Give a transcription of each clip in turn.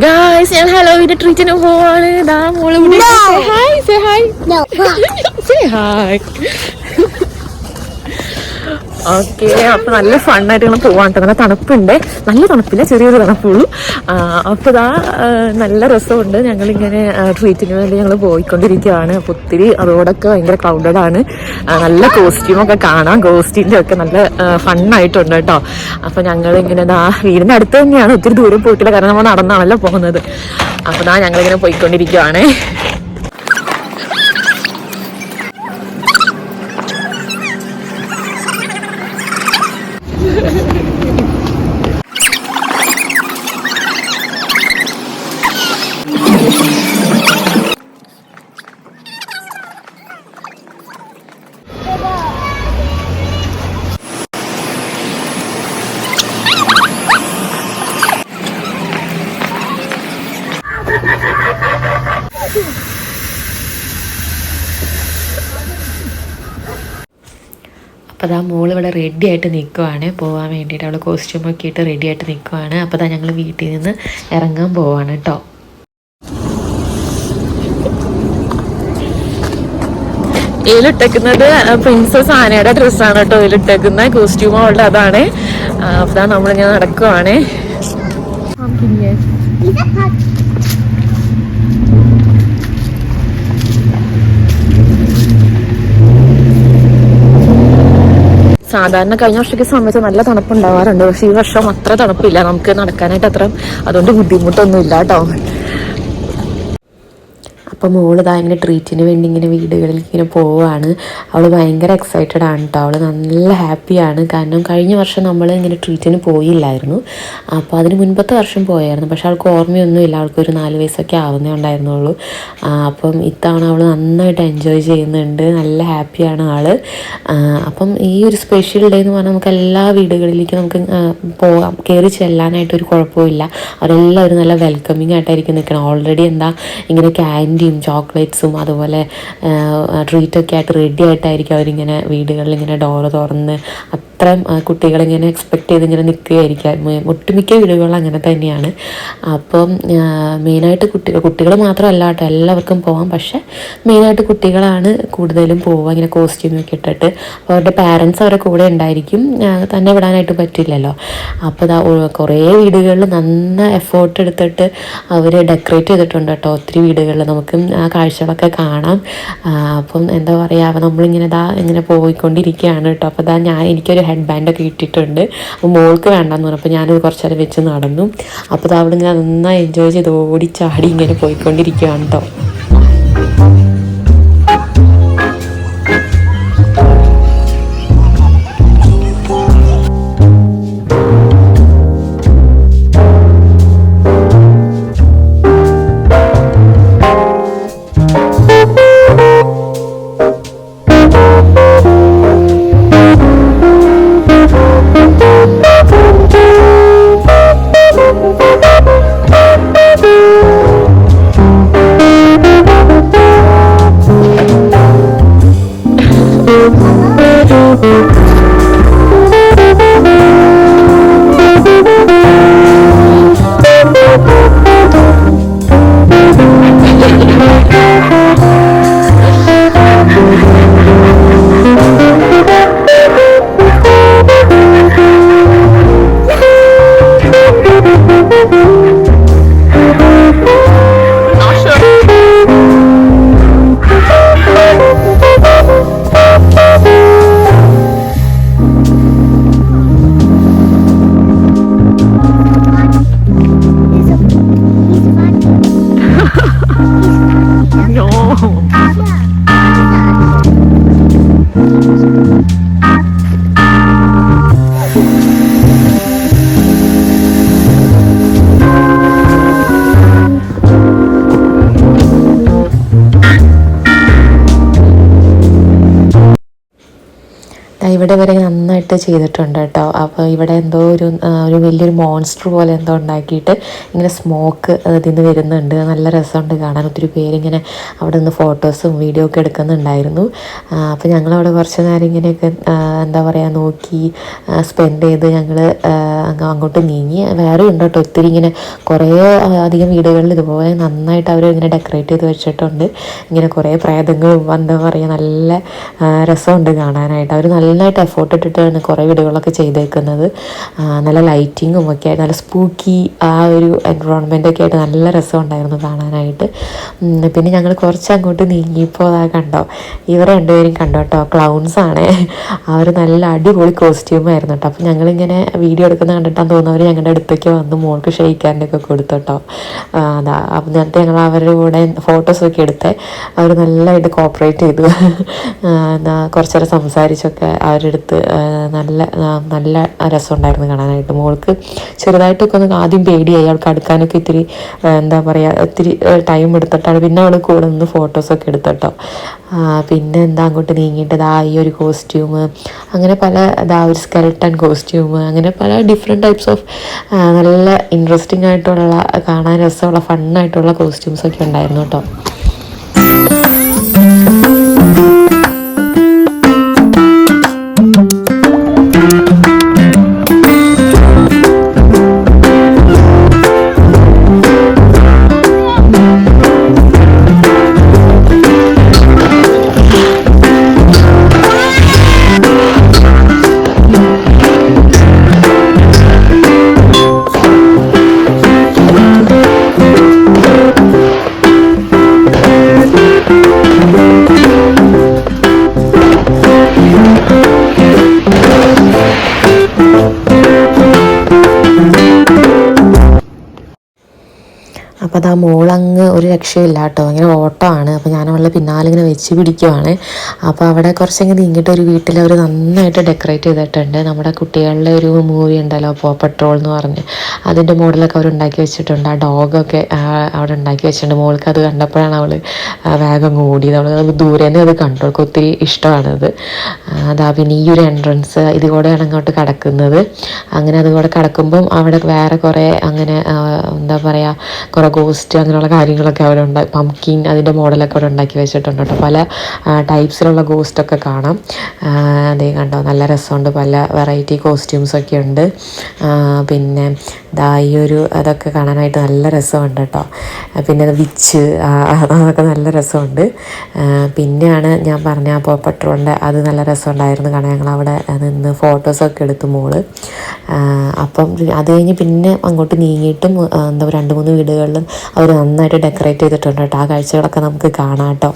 Guys ഞാൻ ഹലോവിന്റെ ട്രീറ്റിന് പോവാണ്. ദാ മോൾ hi say hi say hi okay അപ്പൊ നല്ല ഫണ്ണായിട്ട് ഇങ്ങനെ പോവാൻ നല്ല തണുപ്പുണ്ട്. നല്ല തണുപ്പില്ല ചെറിയൊരു തണുപ്പുള്ളൂ. അപ്പൊ ഇതാ നല്ല രസമുണ്ട്. ഞങ്ങളിങ്ങനെ ട്രീറ്റിന് വേണ്ടി ഞങ്ങൾ പോയിക്കൊണ്ടിരിക്കുകയാണ്. അപ്പൊ ഒത്തിരി അതോടൊക്കെ ഭയങ്കര ക്രൗഡഡ് ആണ്. നല്ല കോസ്റ്റ്യൂം ഒക്കെ കാണാം. കോസ്റ്റ്യൂമിന്റെ ഒക്കെ നല്ല ഫണ്ണായിട്ടുണ്ട് കേട്ടോ അപ്പൊ ഞങ്ങൾ ഇങ്ങനെ ഇതാ വീടിന്റെ അടുത്ത് തന്നെയാണ്. ഒത്തിരി ദൂരം പോയിട്ടില്ല. കാരണം നമ്മൾ നടന്നാണല്ലോ പോകുന്നത്. അപ്പൊ ഞങ്ങൾ ഇങ്ങനെ പോയിക്കൊണ്ടിരിക്കുകയാണേ. അപ്പോൾ അതാ മോൾ ഇവിടെ റെഡി ആയിട്ട് നിൽക്കുവാണ് പോകാൻ വേണ്ടിയിട്ട് അവൾ കോസ്റ്റ്യൂമൊക്കെ ഇട്ട് റെഡി ആയിട്ട് നിൽക്കുവാണ് അപ്പോൾ അതാ ഞങ്ങൾ വീട്ടിൽ നിന്ന് ഇറങ്ങാൻ പോവാണ് കേട്ടോ ഇതിലിട്ടേക്കുന്നത് പ്രിൻസസ് ആനയുടെ ഡ്രസ്സാണ് കേട്ടോ ഇതിലിട്ടേക്കുന്ന കോസ്റ്റ്യൂം അവളുടെ അതാണ്. അപ്പം അതാ നമ്മളിങ്ങനെ നടക്കുവാണ്. സാധാരണ കഴിഞ്ഞ വർഷത്തെ സമയത്ത് നല്ല തണുപ്പുണ്ടാവാറുണ്ട്. പക്ഷെ ഈ വർഷം അത്ര തണുപ്പില്ല. നമുക്ക് നടക്കാനായിട്ട് അത്ര അതുകൊണ്ട് ബുദ്ധിമുട്ടൊന്നും ഇല്ല കേട്ടോ. അപ്പോൾ മോൾ ഇതാ ഇങ്ങനെ ട്രീറ്റിന് വേണ്ടി ഇങ്ങനെ വീടുകളിൽ ഇങ്ങനെ പോവുകയാണ് അവൾ ഭയങ്കര എക്സൈറ്റഡ് ആണ് കേട്ടോ അവൾ നല്ല ഹാപ്പിയാണ് കാരണം കഴിഞ്ഞ വർഷം നമ്മൾ ഇങ്ങനെ ട്രീറ്റിന് പോയില്ലായിരുന്നു. അപ്പോൾ അതിന് മുൻപത്തെ വർഷം പോയായിരുന്നു. പക്ഷെ അവൾക്ക് ഓർമ്മയൊന്നുമില്ല. അവൾക്ക് ഒരു നാല് വയസ്സൊക്കെ ആവുന്നേ ഉണ്ടായിരുന്നുള്ളൂ. അപ്പം ഇത്തവണ അവൾ നന്നായിട്ട് എൻജോയ് ചെയ്യുന്നുണ്ട്. നല്ല ഹാപ്പിയാണ് ആൾ അപ്പം ഈ ഒരു സ്പെഷ്യൽ ഡേ എന്ന് പറഞ്ഞാൽ നമുക്ക് എല്ലാ വീടുകളിലേക്കും നമുക്ക് പോകാം. കയറി ചെല്ലാനായിട്ട് ഒരു കുഴപ്പമില്ല അവരെല്ലാവരും നല്ല വെൽക്കമിങ് ആയിട്ടായിരിക്കും നിൽക്കണം ഓൾറെഡി എന്താ ഇങ്ങനെ ക്യാൻഡിയും ചോക്ലേറ്റ്സും അതുപോലെ ട്രീറ്റൊക്കെ ആയിട്ട് റെഡി ആയിട്ടായിരിക്കും അവരിങ്ങനെ വീടുകളിൽ ഇങ്ങനെ ഡോർ തുറന്ന് അത്രയും കുട്ടികളിങ്ങനെ എക്സ്പെക്ട് ചെയ്ത് ഇങ്ങനെ നിൽക്കുകയായിരിക്കും ഒട്ടുമിക്ക വീടുകളിൽ അങ്ങനെ തന്നെയാണ്. അപ്പം മെയിനായിട്ട് കുട്ടികൾ കുട്ടികൾ മാത്രമല്ല കേട്ടോ എല്ലാവർക്കും പോവാം. പക്ഷേ മെയിനായിട്ട് കുട്ടികളാണ് കൂടുതലും പോവുക ഇങ്ങനെ കോസ്റ്റ്യൂമൊക്കെ ഇട്ടിട്ട്. അപ്പോൾ അവരുടെ പാരൻസ് അവരുടെ കൂടെ ഉണ്ടായിരിക്കും തന്നെ വിടാനായിട്ട് പറ്റില്ലല്ലോ. അപ്പോൾ ഇതാ കുറേ വീടുകളിൽ നന്ന എഫേർട്ട് എടുത്തിട്ട് അവർ ഡെക്കറേറ്റ് ചെയ്തിട്ടുണ്ട് കേട്ടോ ഒത്തിരി വീടുകളിൽ. നമുക്ക് ആ കാഴ്ചകളൊക്കെ കാണാം. അപ്പം എന്താ പറയുക നമ്മളിങ്ങനെ ഇതാ ഇങ്ങനെ പോയിക്കൊണ്ടിരിക്കുകയാണ് കേട്ടോ. അപ്പോൾ ഇതാ ഞാൻ എനിക്കൊരു ഹെഡ് ബാൻഡൊക്കെ ഇട്ടിട്ടുണ്ട്. അപ്പോൾ മോൾക്ക് വേണ്ടെന്ന് പറഞ്ഞപ്പോൾ ഞാനത് കുറച്ച് നേരം വെച്ച് നടന്നു. അപ്പോൾ അവിടെ ഇങ്ങനെ നന്നായി എൻജോയ് ചെയ്ത് ഓടി ചാടി ഇങ്ങനെ പോയിക്കൊണ്ടിരിക്കുകയാണ് കേട്ടോ ഇവിടെ വരെ നന്നായിട്ട് ചെയ്തിട്ടുണ്ട് കേട്ടോ. അപ്പോൾ ഇവിടെ എന്തോ ഒരു ഒരു വലിയൊരു മോൺസ്റ്റർ പോലെ എന്തോ ഉണ്ടാക്കിയിട്ട് ഇങ്ങനെ സ്മോക്ക് ഇതിൽ നിന്ന് വരുന്നുണ്ട്. നല്ല രസമുണ്ട് കാണാൻ. ഒത്തിരി പേരിങ്ങനെ അവിടെ നിന്ന് ഫോട്ടോസും വീഡിയോ ഒക്കെ എടുക്കുന്നുണ്ടായിരുന്നു. അപ്പോൾ ഞങ്ങളവിടെ കുറച്ച് നേരം ഇങ്ങനെയൊക്കെ എന്താ പറയുക നോക്കി സ്പെൻഡ് ചെയ്ത് ഞങ്ങൾ അങ്ങോട്ട് നീങ്ങി. വേറെ ഉണ്ട് കേട്ടോ. ഒത്തിരി ഇങ്ങനെ കുറേ അധികം വീടുകളിൽ ഇതുപോലെ നന്നായിട്ട് അവർ ഇങ്ങനെ ഡെക്കറേറ്റ് ചെയ്ത് വെച്ചിട്ടുണ്ട്. ഇങ്ങനെ കുറേ പ്രേതങ്ങളും എന്താ പറയുക നല്ല രസമുണ്ട് കാണാനായിട്ട്. അവർ നല്ലതായിട്ട് എഫോർട്ട് ഇട്ടിട്ടാണ് കുറേ വീടുകളൊക്കെ ചെയ്തേക്കുന്നത്. നല്ല ലൈറ്റിങ്ങും ഒക്കെ ആയിട്ട് നല്ല സ്പൂക്കി ആ ഒരു എൻവറോൺമെന്റ് ഒക്കെ ആയിട്ട് നല്ല രസമുണ്ടായിരുന്നു കാണാനായിട്ട്. പിന്നെ ഞങ്ങൾ കുറച്ച് അങ്ങോട്ട് നീങ്ങിയപ്പോൾ അതാ കണ്ടോ ഇവർ രണ്ടുപേരും കണ്ടോ കേട്ടോ? ക്ലൗൺസ് ആണ്. അവർ നല്ല അടിപൊളി കോസ്റ്റ്യൂമായിരുന്നു കേട്ടോ. അപ്പോൾ ഞങ്ങളിങ്ങനെ വീഡിയോ എടുക്കുന്ന കണ്ടിട്ടാന്ന് തോന്നുന്നവർ ഞങ്ങളുടെ അടുത്തേക്ക് വന്ന് മോൾക്ക് ഷെയ്ക്കാനൊക്കെ കൊടുത്തു കേട്ടോ അതാ. അപ്പം നേരത്തെ ഞങ്ങൾ അവരുടെ കൂടെ ഫോട്ടോസൊക്കെ എടുത്ത്. അവർ നല്ലതായിട്ട് കോപ്പറേറ്റ് ചെയ്തു. എന്നാൽ കുറച്ചേരം സംസാരിച്ചൊക്കെ അവരുടെ അടുത്ത് നല്ല നല്ല രസം നല്ല രസമുണ്ടായിരുന്നു കാണാനായിട്ട്. മോൾക്ക് ചെറുതായിട്ടൊക്കെ ഒന്ന് ആദ്യം പേടിയായി. അവൾക്ക് അടുക്കാനൊക്കെ ഇത്തിരി എന്താ പറയുക ഇത്തിരി ടൈം എടുത്തിട്ടാണ്. പിന്നെ അവൾ കൂടെ നിന്ന് ഫോട്ടോസൊക്കെ എടുത്തിട്ടോ. പിന്നെ എന്താ അങ്ങോട്ട് നീങ്ങിയിട്ട് ദാ ഈ ഒരു കോസ്റ്റ്യൂം അങ്ങനെ പല ദാ ഒരു സ്കെൽട്ടൺ കോസ്റ്റ്യൂം അങ്ങനെ പല ഡിഫറെന്റ് ടൈപ്സ് ഓഫ് നല്ല ഇൻട്രസ്റ്റിംഗ് ആയിട്ടുള്ള കാണാൻ രസമുള്ള ഫണ്ണായിട്ടുള്ള കോസ്റ്റ്യൂംസ് ഒക്കെ ഉണ്ടായിരുന്നു കേട്ടോ. അപ്പോൾ അതാ മോളങ്ങ് ഒരു രക്ഷയില്ല കേട്ടോ ഇങ്ങനെ ഓട്ടമാണ്. അപ്പോൾ ഞാൻ അവളെ പിന്നാലെ ഇങ്ങനെ വെച്ച് പിടിക്കുവാണ്. അപ്പോൾ അവിടെ കുറച്ചങ്ങ് നീങ്ങിയിട്ട് ഒരു വീട്ടിൽ അവർ നന്നായിട്ട് ഡെക്കറേറ്റ് ചെയ്തിട്ടുണ്ട്. നമ്മുടെ കുട്ടികളുടെ ഒരു മൂവി ഉണ്ടല്ലോ പോ പെട്രോൾ എന്ന് പറഞ്ഞ്. അതിന്റെ മോഡലൊക്കെ അവർ ഉണ്ടാക്കി വെച്ചിട്ടുണ്ട്. ആ ഡോഗൊക്കെ അവിടെ ഉണ്ടാക്കി വെച്ചിട്ടുണ്ട്. മോൾക്ക് അത് കണ്ടപ്പോഴാണ് അവൾ വേഗം ഓടിയത്. അവൾ അത് നിന്ന് അത് കണ്ടു. അവൾക്ക് ഒത്തിരി ഇഷ്ടമാണത് അതാ. പിന്നെ ഈ ഒരു എൻട്രൻസ് ഇതുകൂടെയാണ് അങ്ങോട്ട് കടക്കുന്നത്. അങ്ങനെ അതുകൂടെ കടക്കുമ്പം അവിടെ വേറെ കുറേ അങ്ങനെ എന്താ പറയുക കുറേ ഗോസ്റ്റ് അങ്ങനെയുള്ള കാര്യങ്ങളൊക്കെ അവിടെ പംകിൻ അതിന്റെ മോഡലൊക്കെ അവിടെ ഉണ്ടാക്കി വെച്ചിട്ടുണ്ട് കേട്ടോ. പല ടൈപ്സിലുള്ള ഗോസ്റ്റൊക്കെ കാണാം. അതേ കണ്ടോ നല്ല രസമുണ്ട്. പല വെറൈറ്റി കോസ്റ്റ്യൂംസൊക്കെ ഉണ്ട്. പിന്നെ ദാ ഈ ഒരു അതൊക്കെ കാണാനായിട്ട് നല്ല രസമുണ്ട് കേട്ടോ. പിന്നെ വിച്ച് അതൊക്കെ നല്ല രസമുണ്ട്. പിന്നെയാണ് ഞാൻ പറഞ്ഞ ആ പെട്രോളിന്റെ അത് നല്ല രസമുണ്ടായിരുന്നു കാരണം ഞങ്ങൾ അവിടെ നിന്ന് ഫോട്ടോസൊക്കെ എടുത്തു മോൾ. അപ്പം അത് കഴിഞ്ഞ് പിന്നെ അങ്ങോട്ട് നീങ്ങിയിട്ടും എന്താ രണ്ട് മൂന്ന് വീടുകളിലും അവർ നന്നായിട്ട് ഡെക്കറേറ്റ് ചെയ്തിട്ടുണ്ട് കേട്ടോ. ആ കാഴ്ചകളൊക്കെ നമുക്ക് കാണാം കേട്ടോ.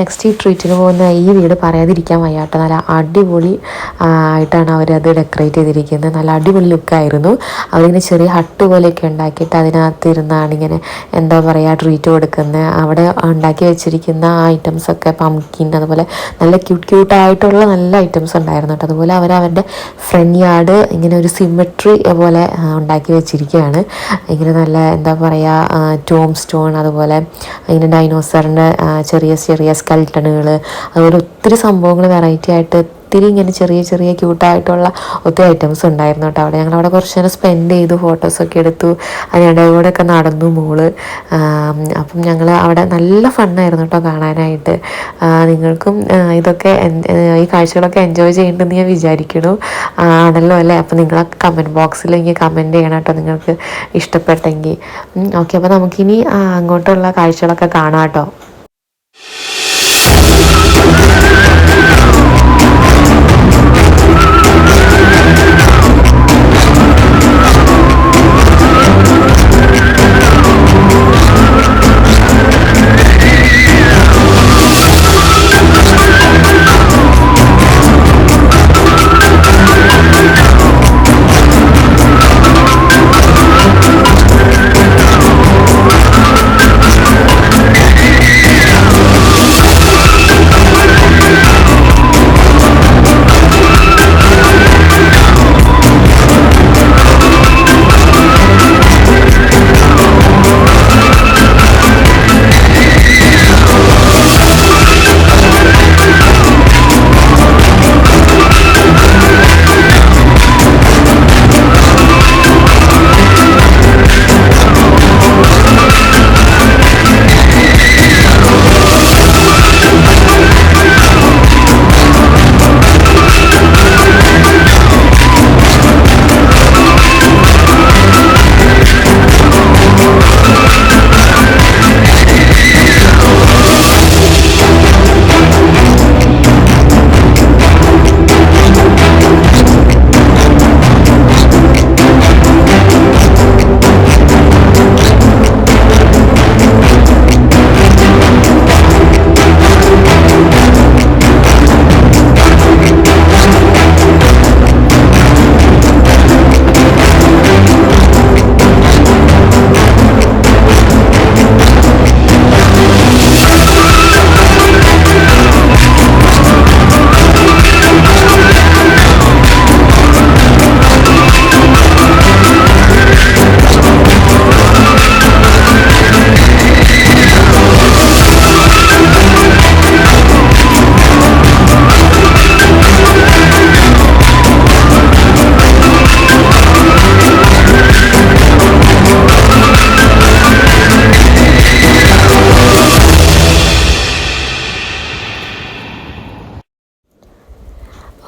നെക്സ്റ്റ് ഈ ട്രീറ്റിന് പോകുന്ന ഈ വീട് പറയാതിരിക്കാൻ വയ്യാട്ടോ. നല്ല അടിപൊളി ആയിട്ടാണ് അവരത് ഡെക്കറേറ്റ് ചെയ്തിരിക്കുന്നത്. നല്ല അടിപൊളി ലുക്കായിരുന്നു അവരിങ്ങനെ ചെറിയ ഹട്ട് പോലെയൊക്കെ ഉണ്ടാക്കിയിട്ട് അതിനകത്ത് ഇരുന്നാണ് ഇങ്ങനെ എന്താ പറയുക ട്രീറ്റ് കൊടുക്കുന്നത് അവിടെ ഉണ്ടാക്കി വെച്ചിരിക്കുന്ന ആ ഐറ്റംസ് ഒക്കെ പംകിൻ അതുപോലെ നല്ല ക്യൂട്ട് ക്യൂട്ടായിട്ടുള്ള നല്ല ഐറ്റംസ് ഉണ്ടായിരുന്നു കേട്ടോ. അതുപോലെ അവർ അവരുടെ ഫ്രണ്ട് യാർഡ് ഇങ്ങനെ ഒരു സിമെട്രി പോലെ ഉണ്ടാക്കി വെച്ചിരിക്കുകയാണ്. ഇങ്ങനെ നല്ല എന്താ പറയുക ടോം സ്റ്റോൺ അതുപോലെ ഇങ്ങനെ ഡൈനോസറിന്റെ ചെറിയ ചെറിയ സ്കൽട്ടണുകൾ അതുപോലെ ഒത്തിരി സംഭവങ്ങൾ വെറൈറ്റി ആയിട്ട് ഒത്തിരി ഇങ്ങനെ ചെറിയ ചെറിയ ക്യൂട്ടായിട്ടുള്ള ഒത്തിരി ഐറ്റംസ് ഉണ്ടായിരുന്നു കേട്ടോ അവിടെ. ഞങ്ങൾ അവിടെ കുറച്ച് നേരം സ്പെൻഡ് ചെയ്തു ഫോട്ടോസൊക്കെ എടുത്തു. അതിനിടെ ഒക്കെ നടന്നു മോൾ. അപ്പം ഞങ്ങൾ അവിടെ നല്ല ഫണ്ണായിരുന്നു കേട്ടോ കാണാനായിട്ട്. നിങ്ങൾക്കും ഇതൊക്കെ ഈ കാഴ്ചകളൊക്കെ എൻജോയ് ചെയ്യുന്നുണ്ടെന്ന് ഞാൻ വിചാരിക്കണു ആണല്ലോ അല്ലേ? അപ്പം നിങ്ങൾ കമന്റ് ബോക്സിൽ എനിക്ക് കമന്റ് ചെയ്യണം കേട്ടോ നിങ്ങൾക്ക് ഇഷ്ടപ്പെട്ടെങ്കിൽ. ഓക്കെ അപ്പോൾ നമുക്കിനി അങ്ങോട്ടുള്ള കാഴ്ചകളൊക്കെ കാണാം കേട്ടോ.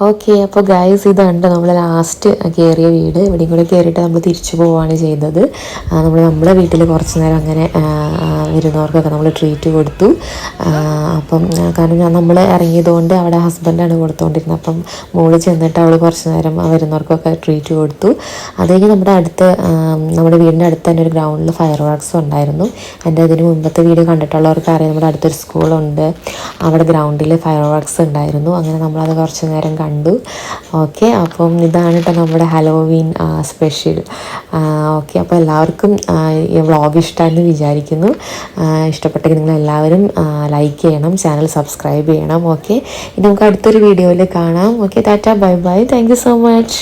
ഓക്കെ അപ്പോൾ ഗൈസ് ഇതുണ്ട് നമ്മൾ ലാസ്റ്റ് കയറിയ വീട്. ഇവിടെയും കൂടെ കയറിയിട്ട് നമ്മൾ തിരിച്ചു പോവുകയാണ് ചെയ്തത്. നമ്മൾ നമ്മുടെ വീട്ടിൽ കുറച്ച് നേരം അങ്ങനെ വരുന്നവർക്കൊക്കെ നമ്മൾ ട്രീറ്റ് കൊടുത്തു. അപ്പം കാരണം ഞാൻ നമ്മൾ ഇറങ്ങിയതുകൊണ്ട് അവിടെ ഹസ്ബൻഡാണ് കൊടുത്തുകൊണ്ടിരുന്നത് അപ്പം മോൾ ചെന്നിട്ട് അവൾ കുറച്ച് നേരം വരുന്നവർക്കൊക്കെ ട്രീറ്റ് കൊടുത്തു. അത് കഴിഞ്ഞ് നമ്മുടെ അടുത്ത് നമ്മുടെ വീടിന്റെ അടുത്ത് തന്നെ ഒരു ഗ്രൗണ്ടിൽ ഫയർ വർക്ക്സ് ഉണ്ടായിരുന്നു. എന്റെ അതിന് മുമ്പത്തെ വീഡിയോ കണ്ടിട്ടുള്ളവർക്ക് അറിയാം. നമ്മുടെ അടുത്തൊരു സ്കൂളുണ്ട് അവിടെ ഗ്രൗണ്ടിൽ ഫയർ വർക്ക്സ് ഉണ്ടായിരുന്നു. അങ്ങനെ നമ്മളത് കുറച്ച് നേരം കണ്ടു. ഓക്കെ അപ്പം ഇതാണ് കേട്ടോ നമ്മുടെ ഹലോവീൻ സ്പെഷ്യൽ ഓക്കെ അപ്പോൾ എല്ലാവർക്കും ഈ വ്ളോഗ് ഇഷ്ടമാണെന്ന് വിചാരിക്കുന്നു. ഇഷ്ടപ്പെട്ടെങ്കിൽ നിങ്ങൾ എല്ലാവരും ലൈക്ക് ചെയ്യണം ചാനൽ സബ്സ്ക്രൈബ് ചെയ്യണം ഓക്കെ നമുക്ക് അടുത്തൊരു വീഡിയോയിൽ കാണാം. Okay tata bye bye thank so much